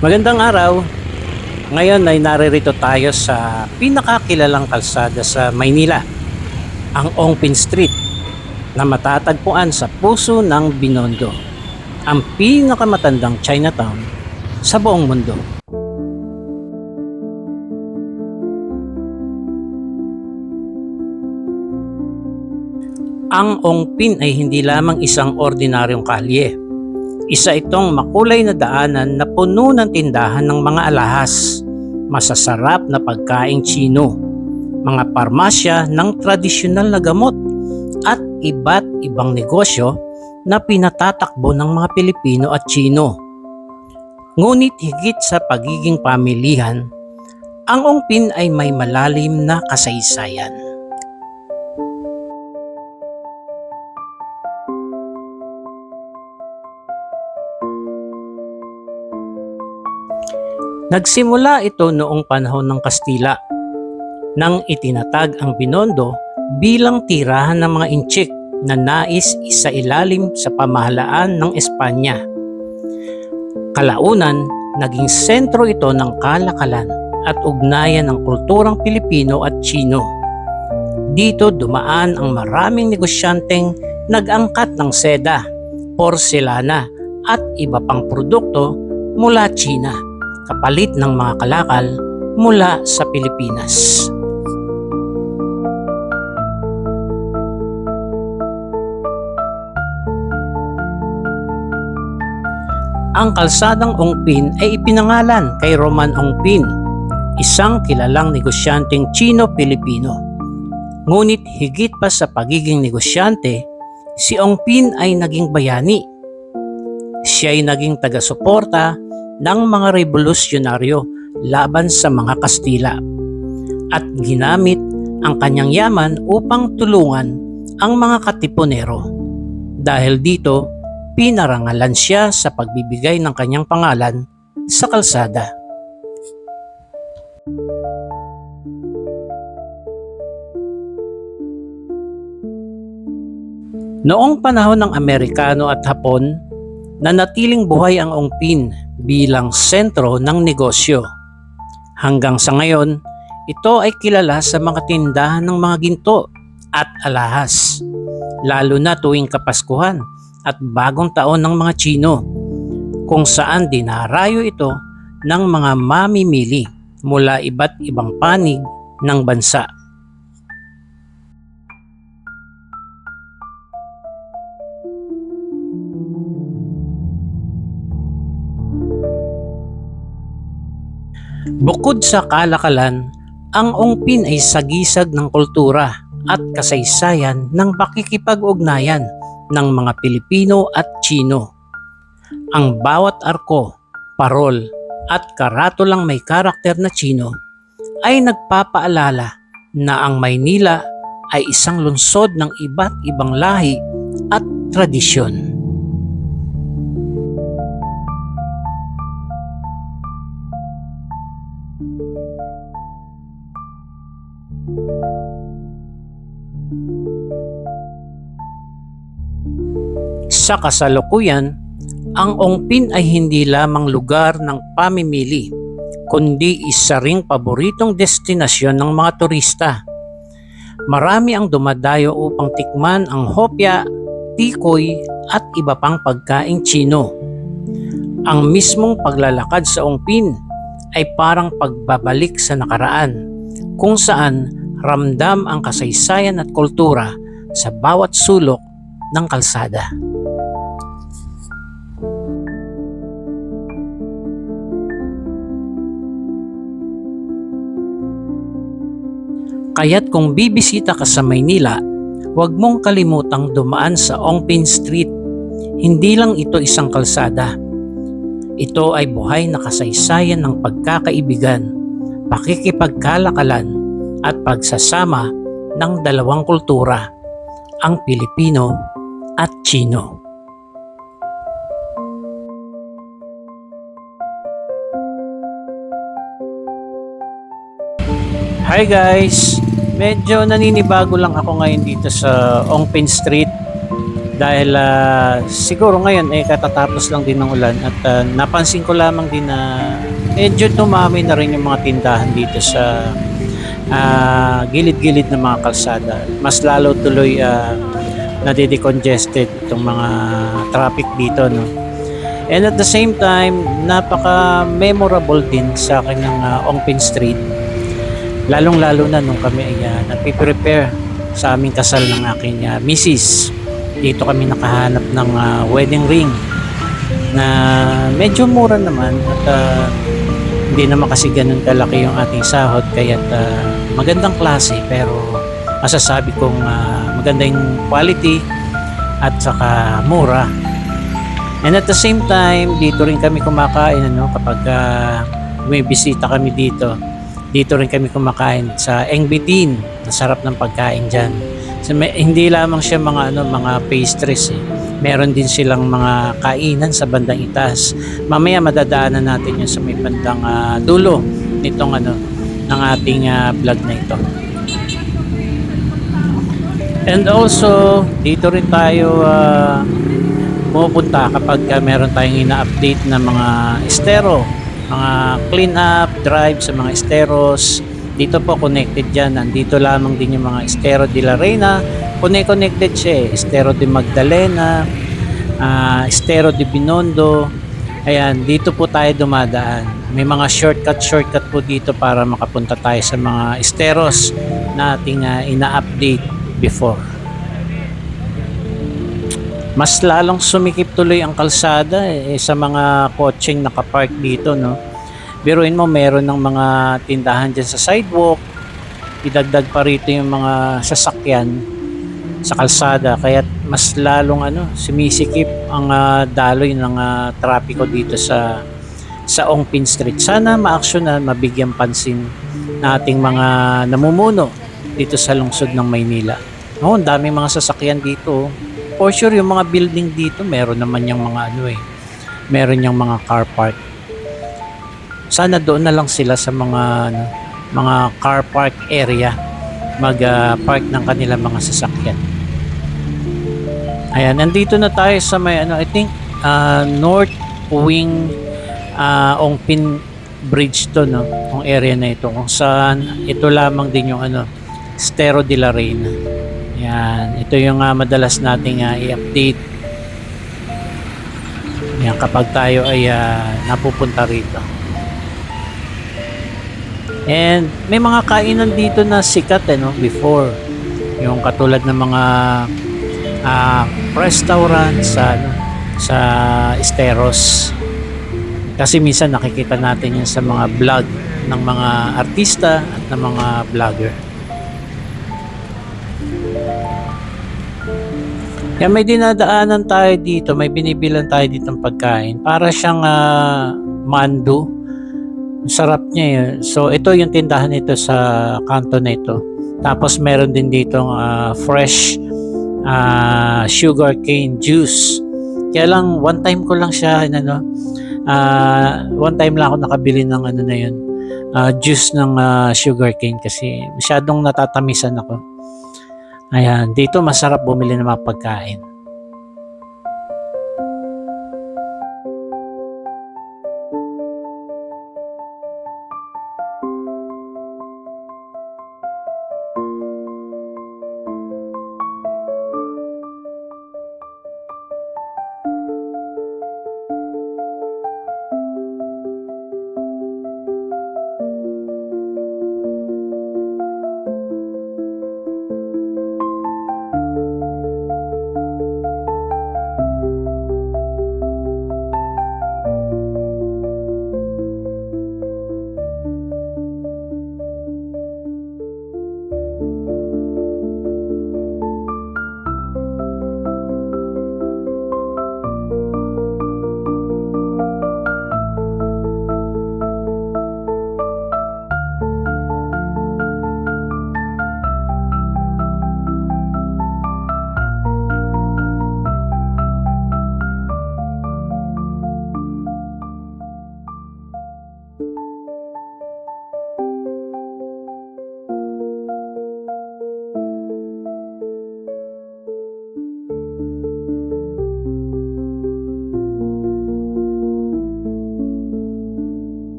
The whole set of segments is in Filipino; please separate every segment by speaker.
Speaker 1: Magandang araw. Ngayon ay naririto tayo sa pinakakilalang kalsada sa Maynila, ang Ongpin Street, na matatagpuan sa puso ng Binondo, ang pinakamatandang Chinatown sa buong mundo. Ang Ongpin ay hindi lamang isang ordinaryong kalye. Isa itong makulay na daanan na puno ng tindahan ng mga alahas, masasarap na pagkaing Chino, mga parmasya ng tradisyonal na gamot at iba't ibang negosyo na pinatatakbo ng mga Pilipino at Chino. Ngunit higit sa pagiging pamilihan, ang Ongpin ay may malalim na kasaysayan. Nagsimula ito noong panahon ng Kastila nang itinatag ang Binondo bilang tirahan ng mga inchik na nais isa ilalim sa pamahalaan ng Espanya. Kalaunan, naging sentro ito ng kalakalan at ugnayan ng kulturang Pilipino at Chino. Dito dumaan ang maraming negosyanteng nag-angkat ng seda, porselana at iba pang produkto mula China kapalit ng mga kalakal mula sa Pilipinas. Ang kalsadang Ongpin ay ipinangalan kay Roman Ongpin, isang kilalang negosyanteng Chino-Pilipino. Ngunit higit pa sa pagiging negosyante, si Ongpin ay naging bayani. Siya ay naging taga-suporta ng mga revolusyonaryo laban sa mga Kastila at ginamit ang kanyang yaman upang tulungan ang mga katipunero. Dahil dito, pinarangalan siya sa pagbibigay ng kanyang pangalan sa kalsada. Noong panahon ng Amerikano at Hapon, nanatiling buhay ang Ongpin bilang sentro ng negosyo. Hanggang sa ngayon, ito ay kilala sa mga tindahan ng mga ginto at alahas, lalo na tuwing Kapaskuhan at bagong taon ng mga Chino, kung saan dinarayo ito ng mga mamimili mula iba't ibang panig ng bansa. Bukod sa kalakalan, ang Ongpin ay sagisag ng kultura at kasaysayan ng pakikipag-ugnayan ng mga Pilipino at Chino. Ang bawat arko, parol at karatulang may karakter na Chino ay nagpapaalala na ang Maynila ay isang lungsod ng iba't ibang lahi at tradisyon. Sa kasalukuyan, ang Ongpin ay hindi lamang lugar ng pamimili, kundi isa ring paboritong destinasyon ng mga turista. Marami ang dumadayo upang tikman ang hopya, tikoy at iba pang pagkaing Chino. Ang mismong paglalakad sa Ongpin ay parang pagbabalik sa nakaraan, kung saan ramdam ang kasaysayan at kultura sa bawat sulok ng kalsada. Kaya't kung bibisita ka sa Maynila, huwag mong kalimutang dumaan sa Ongpin Street. Hindi lang ito isang kalsada. Ito ay buhay na kasaysayan ng pagkakaibigan, pakikipagkalakalan at pagsasama ng dalawang kultura, ang Pilipino at Chino. Hi guys! Medyo naninibago lang ako ngayon dito sa Ongpin Street Dahil ah, siguro ngayon eh katatapos lang din ng ulan at ah, napansin ko lamang din na medyo dumami na rin yung mga tindahan dito sa ah, gilid-gilid ng mga kalsada. Mas lalo tuloy uh, nadidecongested itong mga traffic dito. No? And at the same time, napaka-memorable din sa akin ng uh, Ongpin Street. Lalong-lalo na nung kami ay uh, nagpiprepare sa aming kasal ng aking uh, misis. Dito kami nakahanap ng uh, wedding ring na medyo mura naman at uh, hindi naman kasi ganun kalaki yung ating sahod kaya uh, magandang klase pero masasabi kong uh, maganda yung quality at saka mura. And at the same time, dito rin kami kumakain ano, kapag uh, may bisita kami dito. Dito rin kami kumakain sa Engbitin. Masarap ng pagkain diyan. So, may, hindi lamang siya mga ano, mga pastries eh. Meron din silang mga kainan sa bandang itaas. Mamaya madadaanan natin yun sa may bandang uh, dulo nitong ano ng ating uh, vlog na ito. And also, dito rin tayo uh, pumupunta kapag uh, meron tayong ina-update na mga estero, mga clean up, drive sa mga esteros. Dito po connected dyan. Nandito lamang din yung mga estero de la Reina. Connect-connected siya eh. Estero de Magdalena, uh, estero de Binondo. Ayan, dito po tayo dumadaan. May mga shortcut-shortcut po dito para makapunta tayo sa mga esteros na ating uh, ina-update before. Mas lalong sumikip tuloy ang kalsada eh, sa mga kotseng nakapark dito, no? Biruin mo, meron ng mga tindahan dyan sa sidewalk. Idagdag pa rito yung mga sasakyan sa kalsada. Kaya mas lalong ano, sumisikip ang uh, daloy ng uh, trapiko dito sa sa Ongpin Street. Sana maaksyonan, mabigyan pansin na ating mga namumuno dito sa lungsod ng Maynila. Oh, ang daming mga sasakyan dito. For sure, yung mga building dito, meron naman yung mga ano eh. Meron yung mga car park. Sana doon na lang sila sa mga ano, mga car park area mag-park ng kanilang mga sasakyan. Ayan, nandito na tayo sa may ano, I think uh, North Wing uh, Ongpin Bridge to no, ang area na ito kung saan ito lamang din yung ano, Stero de la Reina. Yan, ito yung uh, madalas nating uh, i-update. Yan, kapag tayo ay uh, napupunta rito. And may mga kainan dito na sikat eh, no, before. Yung katulad ng mga uh, restaurant sa ano, sa Esteros. Kasi minsan nakikita natin yan sa mga vlog ng mga artista at ng mga vlogger. Kaya may dinadaanan tayo dito, may binibilan tayo dito ng pagkain. Para siyang uh, mandu. Sarap niya yun. So ito yung tindahan nito sa kanto na ito. Tapos meron din dito uh, fresh uh, sugar cane juice. Kaya lang one time ko lang siya ano, uh, one time lang ako nakabili ng ano na yun. Uh, juice ng uh, sugar cane kasi masyadong natatamisan ako. Ayan, dito masarap bumili ng mga pagkain.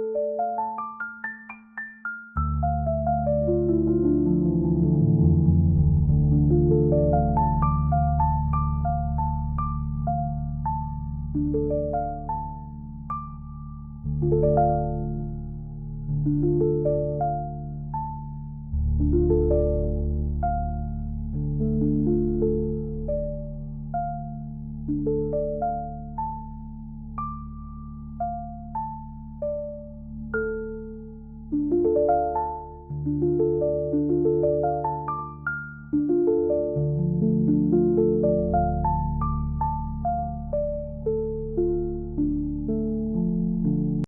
Speaker 1: Thank you